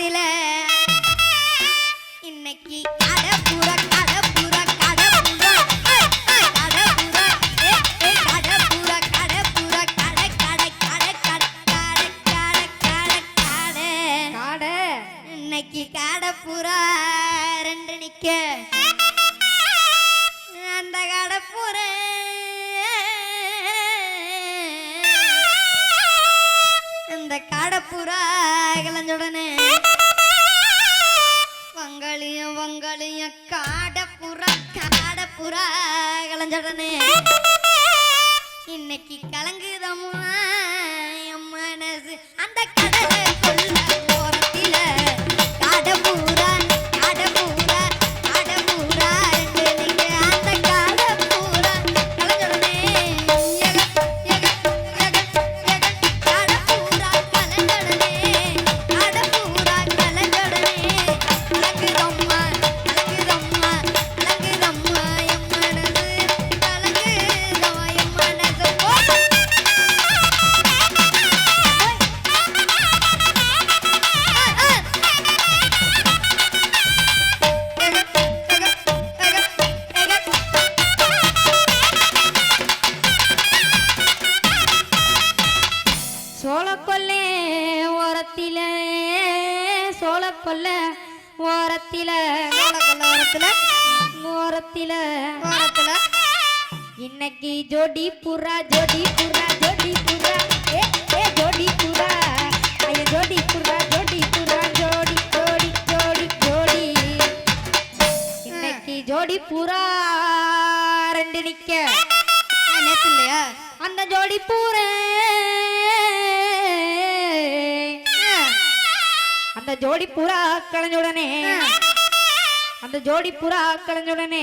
காலத்துல இன்னைக்கு கடை புற கடை புற கடை இன்னைக்கு காடை புறா ரெண்டு நிக்க கிளஞ்சுடனே இன்னைக்கு கலங்குதம்மா. ஓரத்தில ஓரத்தில இன்னைக்கு ஜோடி புறா ஜோடி புறா ஜோடி புறா. ஏ ஏ ஜோடி புறா. ஐய ஜோடி புறா ஜோடி புறா ஜோடி ஜோடி ஜோடி ஜோடி. இன்னைக்கு ஜோடி புறா ரெண்டு நிக்க. இல்லையா? அந்த ஜோடி பூரே அந்த ஜோடி புறா களைஞ்சுடனே அந்த ஜோடி புறா களைஞ்சுடனே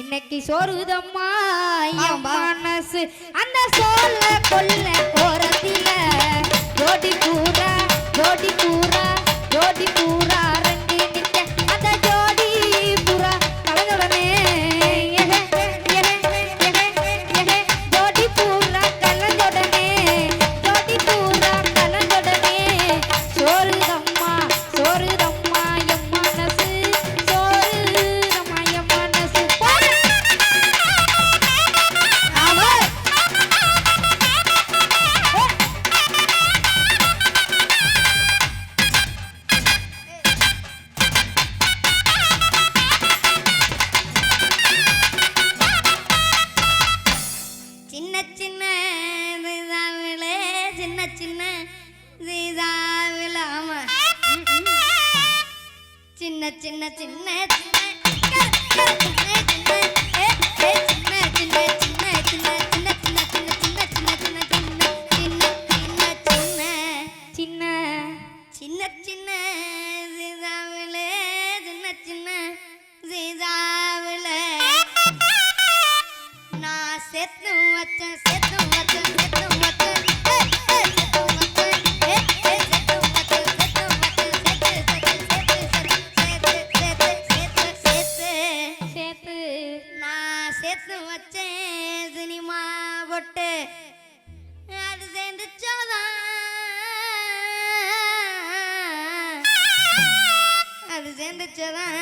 இன்னைக்கு சோறுதம்மா. மனசு. அந்த சோல கொல்ல போறதில ஜோடி பூரா ஜோடி பூரா ஜோடி பூரா Match, match, match, match, match, match, match, match, match, match, match, match, தான்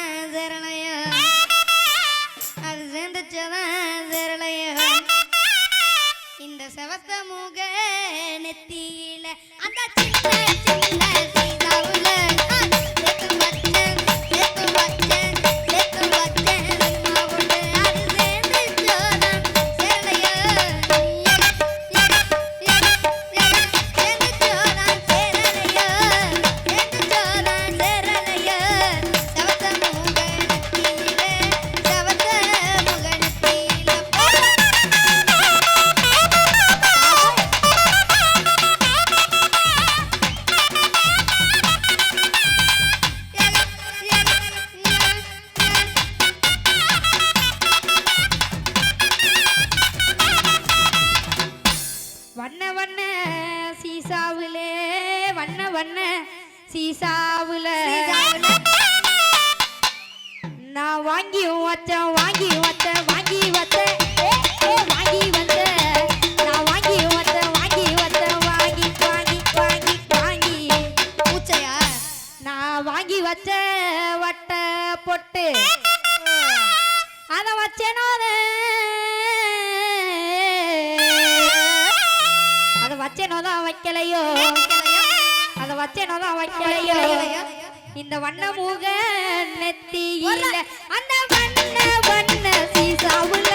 சீசாவுல. நான் வாங்கி வச்சேன் வாங்கி வச்சேன் வாங்கி வச்சேன். வாங்கி வந்தேன் நான் வாங்கி வச்சேன் வாங்கி வச்சேன் வாங்கி வாங்கி வாங்கி வாங்கி. பூச்சையா? நான் வாங்கி வச்ச வட்ட பொட்டு. அதை வச்சேனோ அதை வச்சேனோ தான் வைக்கலையோ. அதை வச்சு வைக்கலையோ இந்த வண்ண மூக நெத்தியில அந்த வண்ண வண்ண சீசாவுல